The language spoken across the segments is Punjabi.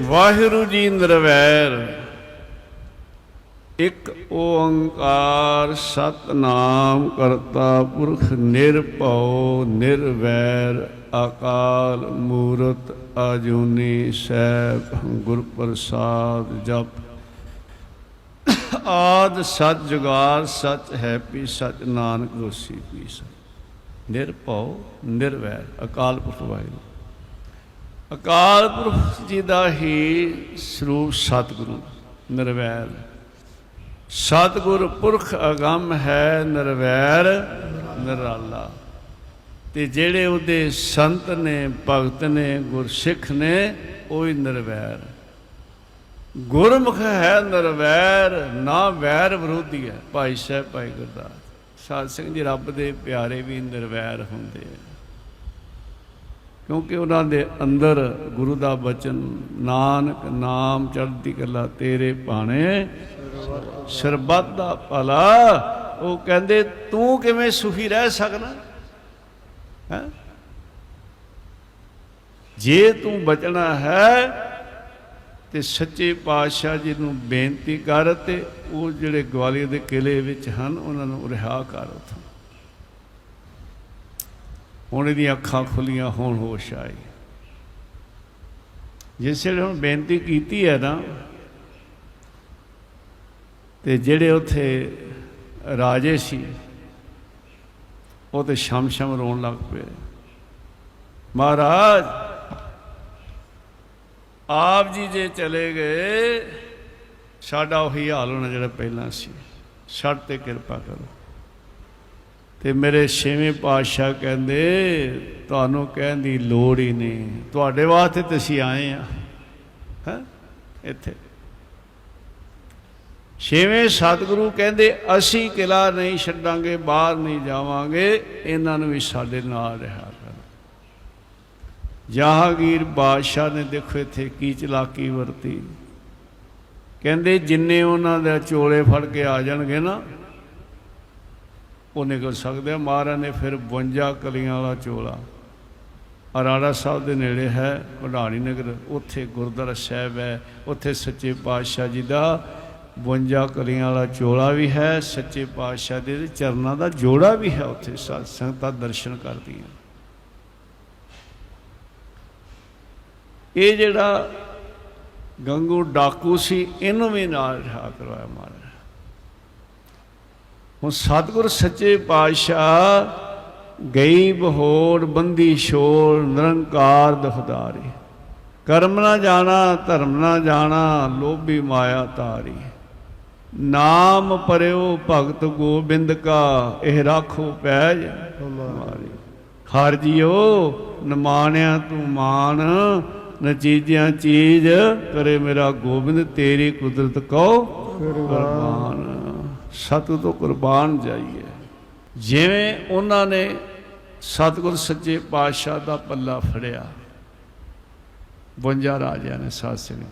ਵਾਹਿਗੁਰੂ ਜੀ ਨਿਰਵੈਰ। ਇੱਕ ਓੰਕਾਰ ਸਤਨਾਮ ਕਰਤਾ ਪੁਰਖ ਨਿਰਭਉ ਨਿਰਵੈਰ, ਅਕਾਲ ਮੂਰਤ ਆਜੂਨੀ ਸੈਭ ਗੁਰ ਪ੍ਰਸਾਦ ਜਪ। ਆਦ ਸਤ ਜੁਗਾਰ ਸਚ ਹੈ ਪੀ ਸਚ ਨਾਨਕ ਹੋਸੀ ਪੀ ਸਚ ਨਿਰਭਉ, ਨਿਰਵੈਰ, ਅਕਾਲ ਪੁਰਖ ਵਾਹਿਗੁਰੂ। ਅਕਾਲ ਪੁਰਖ ਜੀ ਦਾ ਹੀ ਸਰੂਪ ਸਤਿਗੁਰੂ, ਨਿਰਵੈਰ। ਸਤਿਗੁਰ ਪੁਰਖ ਅਗੰਮ ਹੈ, ਨਿਰਵੈਰ, ਨਿਰਾਲਾ। ਤੇ ਜਿਹੜੇ ਉਹਦੇ ਸੰਤ ਨੇ, ਭਗਤ ਨੇ, ਗੁਰਸਿੱਖ ਨੇ, ਉਹ ਹੀ ਨਿਰਵੈਰ। ਗੁਰਮੁਖ ਹੈ, ਨਿਰਵੈਰ, ਨਾ ਵੈਰ ਵਿਰੋਧੀ ਹੈ। ਭਾਈ ਸਾਹਿਬ, ਭਾਈ ਗੁਰਦਾਸ, ਸਾਧ ਸਿੰਘ ਜੀ, ਰੱਬ ਦੇ ਪਿਆਰੇ ਵੀ ਨਿਰਵੈਰ ਹੁੰਦੇ ਆ। ਕਿਉਂਕਿ ਉਹਨਾਂ ਦੇ ਅੰਦਰ ਗੁਰੂ ਦਾ ਬਚਨ, ਨਾਨਕ ਨਾਮ ਚੜ੍ਹਦੀ ਕਲਾ ਤੇਰੇ ਭਾਣੇ, ਸਰਬੱਤ ਦਾ ਭਲਾ। ਉਹ ਕਹਿੰਦੇ, ਤੂੰ ਕਿਵੇਂ ਸੁਖੀ ਰਹਿ ਸਕਣਾ ਹੈ? ਜੇ ਤੂੰ ਬਚਣਾ ਹੈ, ਤੇ ਸੱਚੇ ਪਾਤਸ਼ਾਹ ਜੀ ਨੂੰ ਬੇਨਤੀ ਕਰ ਤੇ ਉਹ ਜਿਹੜੇ ਗਵਾਲੀਅਰ ਦੇ ਕਿਲੇ ਵਿੱਚ ਹਨ, ਉਹਨਾਂ ਨੂੰ ਰਿਹਾ ਕਰ ਉਥੋਂ। ਹੁਣ ਇਹਦੀਆਂ ਅੱਖਾਂ ਖੁੱਲੀਆਂ ਹੋਣ ਹੋਸ਼ ਆਈ ਜਿਸ ਵੇਲੇ ਹੁਣ ਬੇਨਤੀ ਕੀਤੀ ਹੈ ਨਾ, ਤੇ ਜਿਹੜੇ ਉੱਥੇ ਰਾਜੇ ਸੀ, ਉਹ ਤੇ ਸ਼ਮ ਸ਼ਮ ਰੋਣ ਲੱਗ ਪਏ। ਮਹਾਰਾਜ, ਆਪ ਜੀ ਜੇ ਚਲੇ ਗਏ, ਸਾਡਾ ਉਹੀ ਹਾਲ ਹੋਣਾ ਜਿਹੜਾ ਪਹਿਲਾਂ ਸੀ। ਛੱਡ ਤੇ ਕਿਰਪਾ ਕਰੋ। ਤੇ ਮੇਰੇ ਛੇਵੇਂ ਪਾਤਸ਼ਾਹ ਕਹਿੰਦੇ, ਤੁਹਾਨੂੰ ਕਹਿਣ ਦੀ ਲੋੜ ਹੀ ਨਹੀਂ। ਤੁਹਾਡੇ ਵਾਸਤੇ ਤੁਸੀਂ ਆਏ ਆ ਹੈ? ਇੱਥੇ। ਛੇਵੇਂ ਸਤਿਗੁਰੂ ਕਹਿੰਦੇ, ਅਸੀਂ ਕਿਲਾ ਨਹੀਂ ਛੱਡਾਂਗੇ, ਬਾਹਰ ਨਹੀਂ ਜਾਵਾਂਗੇ। ਇਹਨਾਂ ਨੂੰ ਵੀ ਸਾਡੇ ਨਾਲ ਰਿਹਾ ਕਰ। ਜਹਾਂਗੀਰ ਬਾਦਸ਼ਾਹ ਨੇ ਦੇਖੋ ਇੱਥੇ ਕੀ ਚਲਾਕੀ ਵਰਤੀ। ਕਹਿੰਦੇ, ਜਿੰਨੇ ਉਹਨਾਂ ਦੇ ਚੋਲੇ ਫੜ ਕੇ ਆ ਜਾਣਗੇ ਨਾ ਉਹ ਨਿਕਲ ਸਕਦੇ ਆ। ਮਹਾਰਾਜ ਨੇ ਫਿਰ 52 ਕਲੀਆਂ ਵਾਲਾ ਚੋਲਾ। ਅਰਾੜਾ ਸਾਹਿਬ ਦੇ ਨੇੜੇ ਹੈ ਵਡਾਣੀ ਨਗਰ। ਉੱਥੇ ਗੁਰਦੁਆਰਾ ਸਾਹਿਬ ਹੈ, ਉੱਥੇ ਸੱਚੇ ਪਾਤਸ਼ਾਹ ਜੀ ਦਾ 52 ਕਲੀਆਂ ਵਾਲਾ ਚੋਲਾ ਵੀ ਹੈ, ਸੱਚੇ ਪਾਤਸ਼ਾਹ ਦੇ ਚਰਨਾਂ ਦਾ ਜੋੜਾ ਵੀ ਹੈ ਉੱਥੇ। ਸਾਧ ਸੰਗਤਾਂ ਦਰਸ਼ਨ ਕਰਦੀਆਂ। ਇਹ ਜਿਹੜਾ ਗੰਗੂ ਡਾਕੂ ਸੀ, ਇਹਨੂੰ ਵੀ ਨਾਲ ਰਿਹਾ ਕਰਵਾਇਆ ਮਹਾਰਾਜ। ਹੁਣ ਸਤਿਗੁਰ ਸੱਚੇ ਪਾਤਸ਼ਾਹ ਗਈ ਬਹੋੜ ਬੰਦੀ ਛੋੜ ਨਿਰੰਕਾਰ ਦਫਦਾਰੀ ਕਰਮ ਨਾ ਜਾਣਾ ਧਰਮ ਨਾ ਜਾਣਾ ਲੋਭੀ ਮਾਇਆ ਤਾਰੀ ਨਾਮ ਪਰਿਓ ਭਗਤ ਗੋਬਿੰਦ ਕਾ ਇਹ ਰਾਖੋ ਪੈਜ ਹਮਾਰੀ ਹਰ ਜੀਓ ਨਮਾਣਿਆ ਤੂੰ ਮਾਨ ਨਚੀਜਿਆਂ ਚੀਜ਼ ਕਰੇ ਮੇਰਾ ਗੋਬਿੰਦ ਤੇਰੀ ਕੁਦਰਤ ਕੋ ਕੁਰਬਾਨ ਸਤਿਗੁਰ ਤੋਂ ਕੁਰਬਾਨ ਜਾਈਏ। ਜਿਵੇਂ ਉਹਨਾਂ ਨੇ ਸਤਿਗੁਰ ਸੱਚੇ ਪਾਤਸ਼ਾਹ ਦਾ ਪੱਲਾ ਫੜਿਆ। 52 ਰਾਜਿਆਂ ਨੇ ਸਾਧ ਸਿੰਘ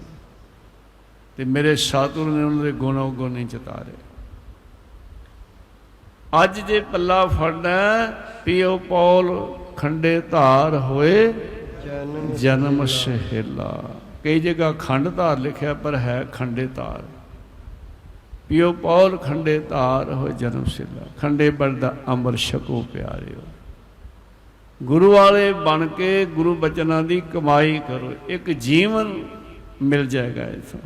ਤੇ ਮੇਰੇ ਸਤਿਗੁਰ ਨੇ ਉਹਨਾਂ ਦੇ ਗੁਣ ਔਗੁਣ ਨਹੀਂ ਚਤਾਰੇ ਅੱਜ ਜੇ ਪੱਲਾ ਫੜਨਾ ਪੀਓ ਪੌਲ ਖੰਡੇ ਧਾਰ ਹੋਏ, ਜਨਮ ਸਹਿਲਾ। ਕਈ ਜਗ੍ਹਾ ਖੰਡ ਧਾਰ ਲਿਖਿਆ, ਪਰ ਹੈ ਖੰਡੇ ਧਾਰ। ਪਿਓ ਪੌਲ ਖੰਡੇ ਧਾਰ ਹੋ ਜਨਮ ਸਿਲਾ। ਖੰਡੇ ਬੜਦਾ ਅੰਮ੍ਰਿਤ ਛਕੋ ਪਿਆਰਿਓ। ਗੁਰੂ ਵਾਲੇ ਬਣ ਕੇ ਗੁਰੂ ਬਚਨਾਂ ਦੀ ਕਮਾਈ ਕਰੋ। ਇੱਕ ਜੀਵਨ ਮਿਲ ਜਾਏਗਾ ਇਥੋਂ।